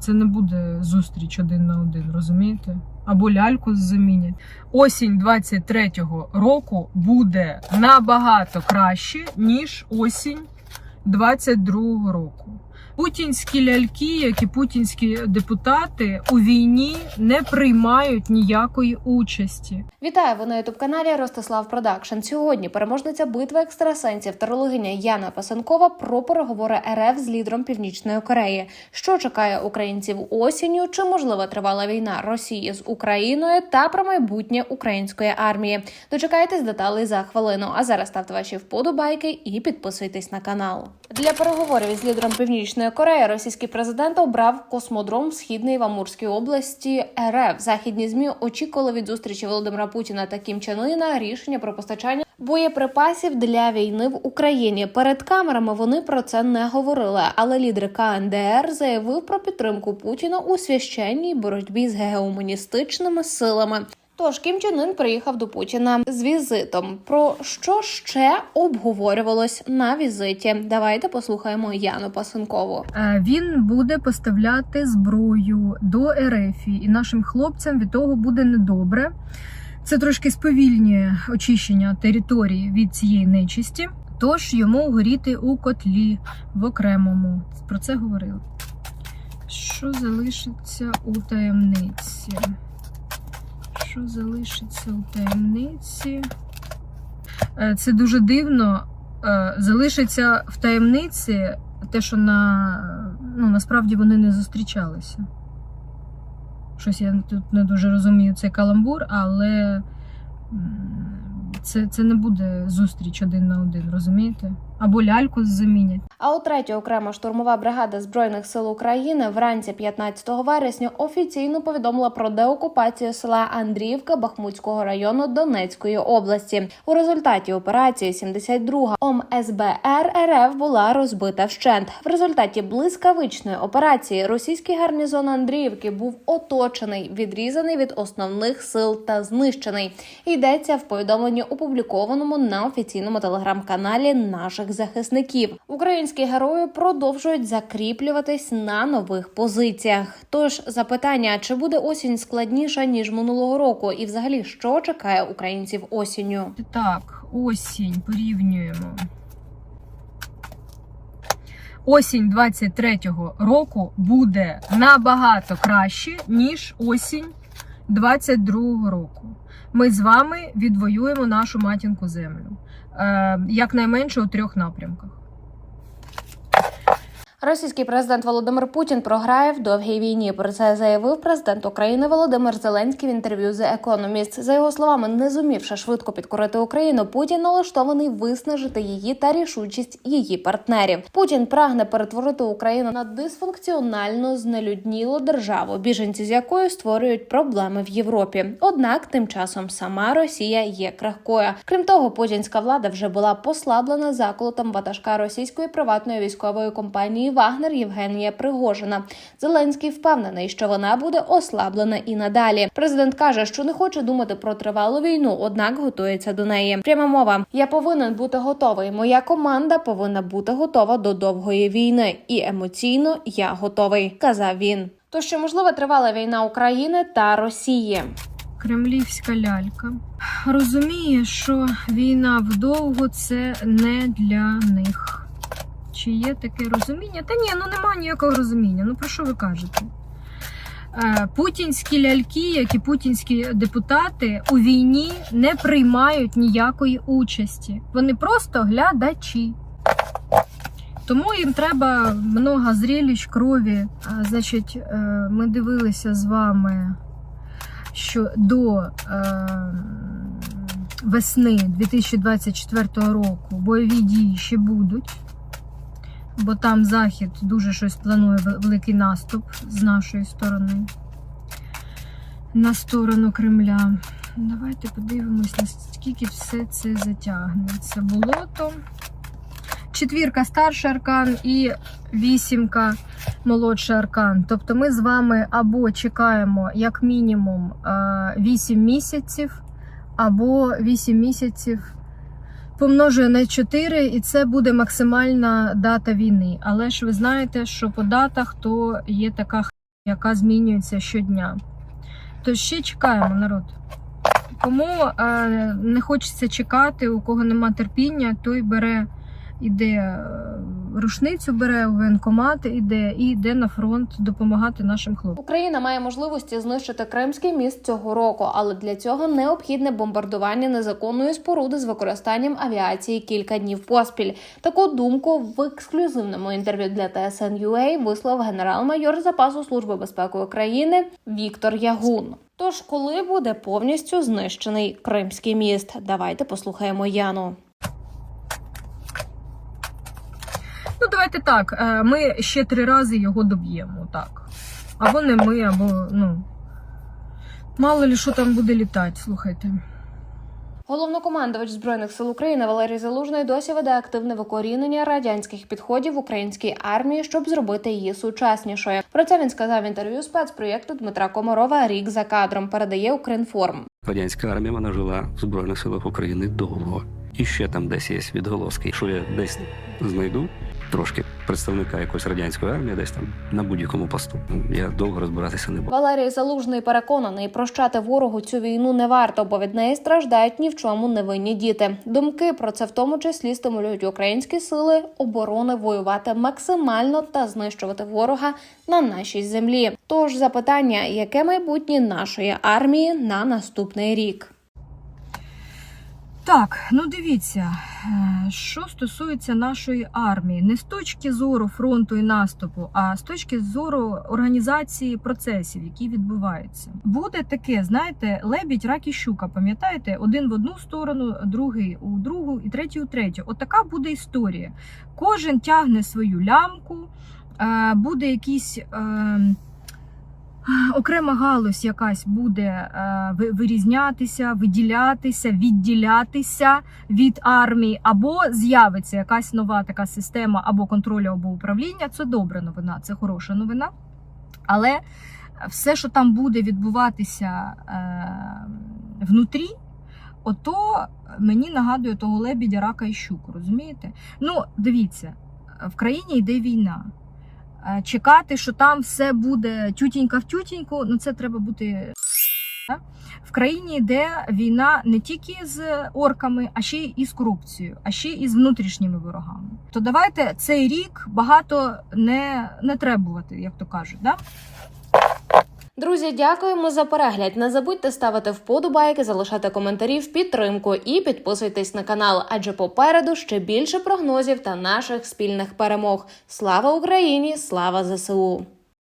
Це не буде зустріч один на один, розумієте? Або ляльку замінять. Осінь 23-го року буде набагато краще, ніж осінь 22-го року. Путінські ляльки, як і путінські депутати, у війні не приймають ніякої участі. Вітаю ви на ютуб каналі Ростислав Продакшн. Сьогодні переможниця битви екстрасенсів тарологиня Яна Пасенкова про переговори РФ з лідером Північної Кореї. Що чекає українців осінню? Чи можлива тривала війна Росії з Україною та про майбутнє української армії? Дочекайтесь деталей за хвилину. А зараз ставте ваші вподобайки і підписуйтесь на канал. Для переговорів із лідером Північної Кореї російський президент обрав космодром східний в Амурській області РФ. Західні змі очікували від зустрічі Володимира Путіна та Кім Чен Ына рішення про постачання боєприпасів для війни в Україні. Перед камерами вони про це не говорили. Але лідер КНДР заявив про підтримку Путіна у священній боротьбі з геомоністичними силами. Тож Кім Чен Ын приїхав до Путіна з візитом. Про що ще обговорювалось на візиті? Давайте послухаємо Яну Пасенкову. Е, Він буде поставляти зброю до РФ, і нашим хлопцям від того буде недобре. Це трошки сповільнює очищення території від цієї нечисті. Тож йому горіти у котлі в окремому. Про це говорили. Що залишиться у таємниці? Що залишиться у таємниці? Е, Це дуже дивно. Е, Залишиться в таємниці те, що на, ну, насправді вони не зустрічалися. Щось я тут не дуже розумію цей каламбур, але це, це не буде зустріч один на один, розумієте? Або ляльку замінять. А от третя окрема штурмова бригада збройних сил України вранці 15 вересня офіційно повідомила про деокупацію села Андріївка Бахмутського району Донецької області. У результаті операції 72 ОМ СБР РФ була розбита вщент. В результаті блискавичної операції російський гарнізон Андріївки був оточений, відрізаний від основних сил та знищений. Йдеться в повідомленні, опублікованому на офіційному телеграм-каналі наших захисників. Українські герої продовжують закріплюватись на нових позиціях. Тож запитання, чи буде осінь складніша ніж минулого року, і взагалі що чекає українців осінню? Так, осінь порівнюємо. Осінь 23-го року буде набагато краще, ніж осінь 22-го року. Ми з вами відвоюємо нашу матінку землю. Е, якнайменше у трьох напрямках. Російський президент Володимир Путін програє в довгій війні. Про це заявив президент України Володимир Зеленський в інтерв'ю The Economist. За його словами, не зумівши швидко підкорити Україну, Путін налаштований виснажити її та рішучість її партнерів. Путін прагне перетворити Україну на дисфункціональну знелюднілу державу, біженці з якою створюють проблеми в Європі. Однак, тим часом сама Росія є крихкою. Крім того, путінська влада вже була послаблена заколотом ватажка російської приватної військової компанії Вагнер Євгенія Пригожина. Зеленський впевнений, що вона буде ослаблена і надалі. Президент каже, що не хоче думати про тривалу війну, однак готується до неї. Пряма мова: я повинен бути готовий. Моя команда повинна бути готова до довгої війни, і емоційно я готовий, казав він. То що можливо тривала війна України та Росії. Кремлівська лялька розуміє, що війна вдовго це не для них. Чи є таке розуміння? Та ні, ну немає ніякого розуміння. Ну про що ви кажете? Е, Путінські ляльки, як і путінські депутати, у війні не приймають ніякої участі. Вони просто глядачі. Тому їм треба много зрелищ, крові. Значить, е, ми дивилися з вами, що до е, весни 2024 року бойові дії ще будуть. Бо там Захід дуже щось планує великий наступ з нашої сторони на сторону Кремля. Давайте подивимось, наскільки все це затягнеться. Болото. Четвірка старший аркан і вісімка молодший аркан. Тобто ми з вами або чекаємо як мінімум 8 місяців, або 8 місяців помножує на 4, і це буде максимальна дата війни. Але ж ви знаєте, що по датах то є така яка змінюється щодня. То ще чекаємо, народ. Кому е, не хочеться чекати, у кого нема терпіння, той бере, іде е, рушницю, бере у воєнкомат, іде і йде на фронт допомагати нашим хлопцям. Україна має можливості знищити Кримський міст цього року, але для цього необхідне бомбардування незаконної споруди з використанням авіації кілька днів поспіль. Таку думку в ексклюзивному інтерв'ю для TSN.UA висловив генерал-майор запасу служби безпеки України Віктор Ягун. Тож, коли буде повністю знищений Кримський міст, давайте послухаємо Яну. Ну, давайте так. е, Ми ще три рази його доб'ємо. Так. Або не ми, або ну. Мало ли що там буде літати, слухайте. Головнокомандувач збройних сил України Валерій Залужний досі веде активне викорінення радянських підходів в українській армії, щоб зробити її сучаснішою. Про це він сказав в інтерв'ю спецпроєкту Дмитра Комарова Рік за кадром. Передає Укрінформ. Радянська армія вона жила в Збройних силах України довго. І ще там десь є відголоски. Якщо я десь знайду трошки представника якоїсь радянської армії, десь там на будь-якому посту, я довго розбиратися не буду. Валерій Залужний переконаний, прощати ворогу цю війну не варто, бо від неї страждають ні в чому невинні діти. Думки про це в тому числі стимулюють українські сили оборони воювати максимально та знищувати ворога на нашій землі. Тож запитання, яке майбутнє нашої армії на наступний рік? Так, ну дивіться, е, що стосується нашої армії, не з точки зору фронту і наступу, а з точки зору організації процесів, які відбуваються. Буде таке, знаєте, лебідь, рак і щука. Пам'ятаєте, один в одну сторону, другий у другу і третій у третю. Отака буде історія. Кожен тягне свою лямку, е, буде якийсь. Окрема галузь якась буде е, вирізнятися, виділятися, відділятися від армії, або з'явиться якась нова така система або контролю, або управління. Це добра новина, це хороша новина. Але все, що там буде відбуватися е, внутрі, ото мені нагадує того лебідя, рака і щуку, розумієте? Ну, дивіться, в країні йде війна. Е, Чекати, що там все буде тютінька в тютіньку, ну це треба бути. В країні де війна не тільки з орками, а ще й із корупцією, а ще й із внутрішніми ворогами. То давайте цей рік багато не, не требувати, як то кажуть. Да? Друзі, дякуємо за перегляд. Не забудьте ставити вподобайки, залишати коментарі в підтримку і підписуйтесь на канал, адже попереду ще більше прогнозів та наших спільних перемог. Слава Україні! Слава ЗСУ!